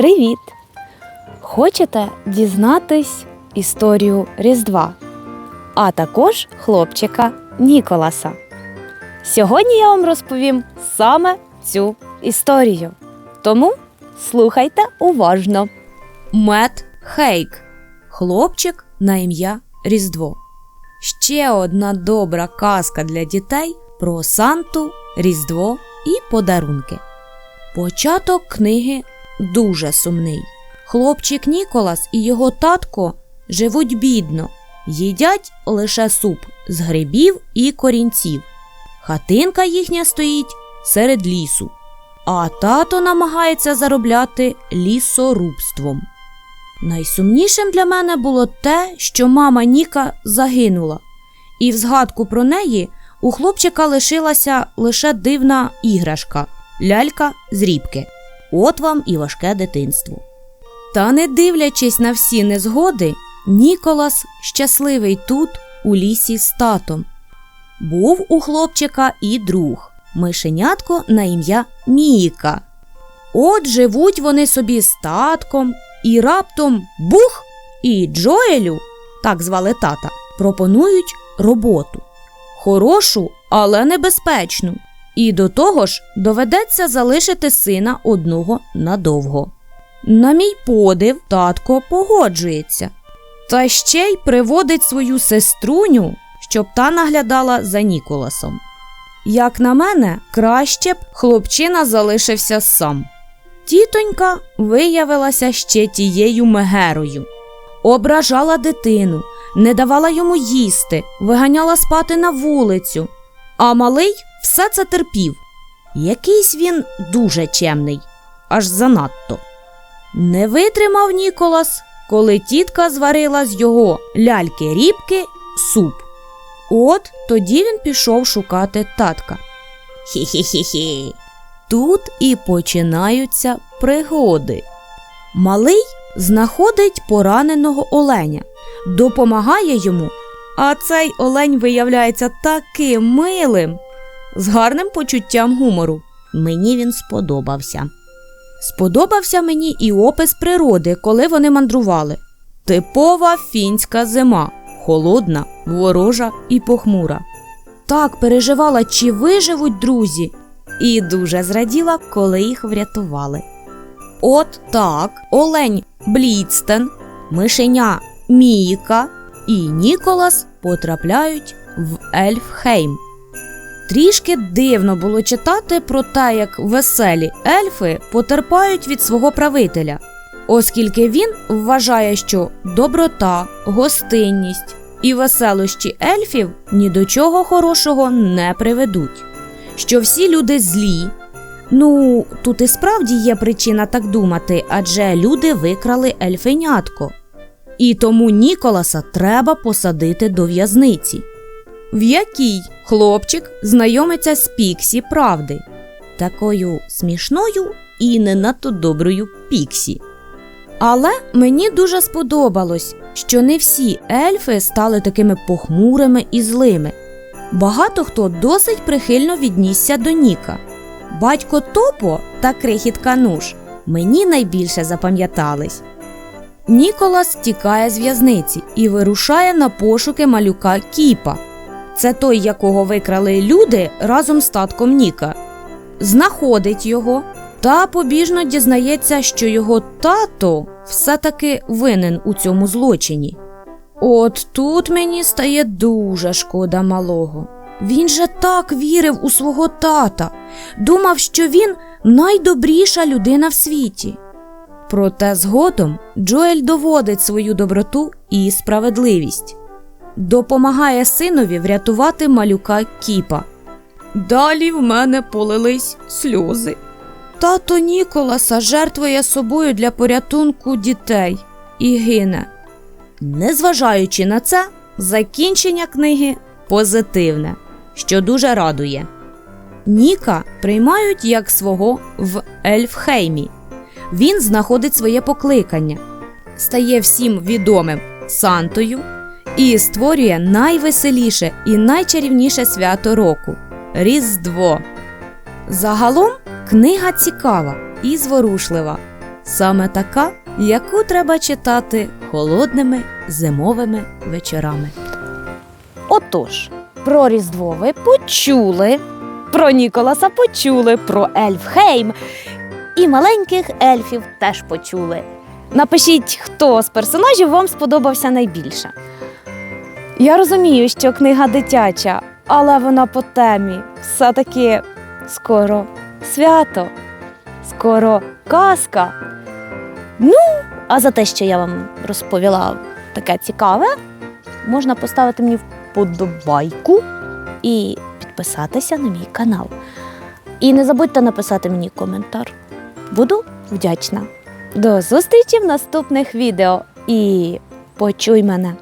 Привіт! Хочете дізнатись історію Різдва, а також хлопчика Ніколаса. Сьогодні я вам розповім саме цю історію. Тому слухайте уважно. Мет Хейк. Хлопчик на ім'я Різдво. Ще одна добра казка для дітей про Санту, Різдво і подарунки. Початок книги дуже сумний. Хлопчик Ніколас і його татко живуть бідно, їдять лише суп з грибів і корінців. Хатинка їхня стоїть серед лісу, а тато намагається заробляти лісорубством. Найсумнішим для мене було те, що мама Ніка загинула, і в згадку про неї у хлопчика лишилася лише дивна іграшка лялька з рібки. От вам і важке дитинство. Та не дивлячись на всі незгоди, Ніколас щасливий тут, у лісі з татом. Був у хлопчика і друг мишенятко на ім'я Міка. От живуть вони собі з татком, і раптом бух і Джоелю, так звали тата, пропонують роботу. Хорошу, але небезпечну. І до того ж доведеться залишити сина одного надовго. На мій подив, татко погоджується. Та ще й приводить свою сеструню, щоб та наглядала за Ніколасом. Як на мене, краще б хлопчина залишився сам. Тітонька виявилася ще тією мегерою. Ображала дитину, не давала йому їсти, виганяла спати на вулицю. А малий все це терпів. Якийсь він дуже чемний, аж занадто. Не витримав Ніколас, коли тітка зварила з його ляльки рібки суп. От тоді він пішов шукати татка. Хі-хі-хі-хі. Тут і починаються пригоди. Малий знаходить пораненого оленя, допомагає йому, а цей олень виявляється таким милим, з гарним почуттям гумору. Мені він сподобався. Сподобався мені і опис природи, коли вони мандрували. Типова фінська зима, холодна, ворожа і похмура. Так переживала, чи виживуть друзі, і дуже зраділа, коли їх врятували. От так Олень Бліцтен, мишеня Міка і Ніколас потрапляють в Ельфхейм. Трішки дивно було читати про те, як веселі ельфи потерпають від свого правителя, оскільки він вважає, що доброта, гостинність і веселощі ельфів ні до чого хорошого не приведуть, що всі люди злі. Ну, тут і справді є причина так думати, адже люди викрали ельфенятко. І тому Ніколаса треба посадити до в'язниці в якій хлопчик знайомиться з Піксі правди, такою смішною і не надто доброю Піксі. Але мені дуже сподобалось, що не всі ельфи стали такими похмурими і злими. Багато хто досить прихильно віднісся до Ніка. Батько Топо та крихітка Нуш мені найбільше запам'ятались. Ніколас тікає з в'язниці і вирушає на пошуки малюка Кіпа. Це той, якого викрали люди разом з татком Ніка. Знаходить його та побіжно дізнається, що його тато все-таки винен у цьому злочині. От тут мені стає дуже шкода малого. Він же так вірив у свого тата, думав, що він найдобріша людина в світі. Проте згодом Джоель доводить свою доброту і справедливість допомагає синові врятувати малюка кіпа. Далі в мене полились сльози. Тато Ніколаса жертвує собою для порятунку дітей і гине. Незважаючи на це, закінчення книги позитивне, що дуже радує. Ніка приймають як свого в Ельфхеймі. Він знаходить своє покликання, стає всім відомим Сантою і створює найвеселіше і найчарівніше свято року Різдво. Загалом книга цікава і зворушлива. саме така, яку треба читати холодними зимовими вечорами. Отож, про Різдво ви почули, про Ніколаса почули, про Ельфхейм і маленьких ельфів теж почули. Напишіть, хто з персонажів вам сподобався найбільше. Я розумію, що книга дитяча, але вона по темі. Все-таки скоро свято, скоро казка. Ну, а за те, що я вам розповіла таке цікаве, можна поставити мені вподобайку і підписатися на мій канал. І не забудьте написати мені коментар. Буду вдячна. До зустрічі в наступних відео і почуй мене!